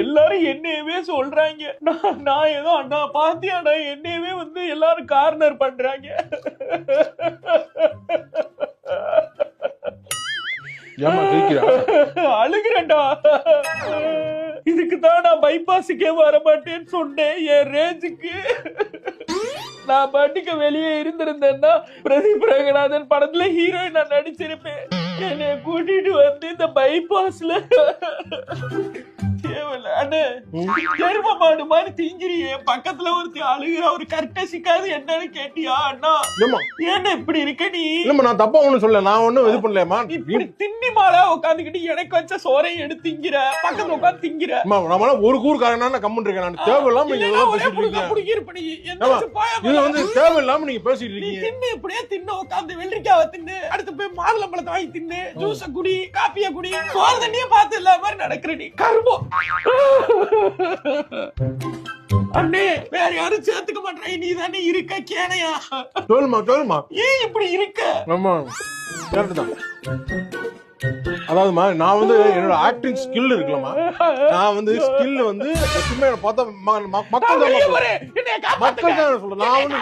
எல்லாரும் என்னையவே சொல்றாங்க. நான் நான் ஏதோ அண்ணா பாத்தியாடா என்னையவே வந்து எல்லாரும் கார்னர் பண்றாங்க. அழுகிறேன்டா. இதுக்கு தான் நான் பைபாஸுக்கே வர மாட்டேன்னு சொன்னேன் என் ரேஞ்சுக்கு நான் பாட்டுக்கு வெளியே இருந்திருந்தேன்னா பிரதீப் ரங்கநாதன் படத்துல ஹீரோயின் நான் நடிச்சிருப்பேன். என்னை கூட்டிட்டு வந்து இந்த பைபாஸ்ல தேவையில்ல அண்ணே எரும மாடு மாதிரி திங்கிறியே பக்கத்துல ஒருத்தி அழுகிற. ஒரு கர்டசிக்காது என்னன்னு கேட்டியா அண்ணா? இப்படி இருக்க நீ? இல்லம்மா நான் தப்பா ஒண்ணும் சொல்ல நான் ஒண்ணும் இது பண்ணலையம்மா. இப்படி திண்ணி மாலா உட்காந்துக்கிட்டு எனக்கு வச்ச சோறையும் எடுத்து திங்கிற. பக்கத்துல உட்காந்து திங்கிற. அம்மா, நம்மளாம் ஒரு கூறுக்காரனா நான் கம்மன் இருக்கேன். நான் தேவையில்லாம இது. வந்து தேவையில்லாம நீங்க பேசிட்டு இருக்கீங்க. தின்னு இப்படியே தின்னு உட்காந்து வெள்ளரிக்காவை தின்னு அடுத்து போய் மாதுளம்பழத்தை வாங்கி தின்னு ஜூஸ குடி காப்பிய குடி சோறு தண்ணியே பார்த்து இல்ல மாதிரி நடக்கிற நீ. கருமம். அண்ணே வேற யாரும் சேர்த்துக்க மாட்டாங்க நீ தானே இருக்க கேனையா? சொல்லுமா சொல்லுமா ஏன் இப்படி இருக்க? ஆமா. கரெக்ட் தான் அதாவதுமா நான் வந்து என்னோட ஆக்டிங் ஸ்கில் இருக்குல்லம்மா. நான் வந்து ஸ்கில் வந்து எப்பவுமே பார்த்தா மக்கள் தான் மக்கள் தான் சொல்றேன் நான் வந்து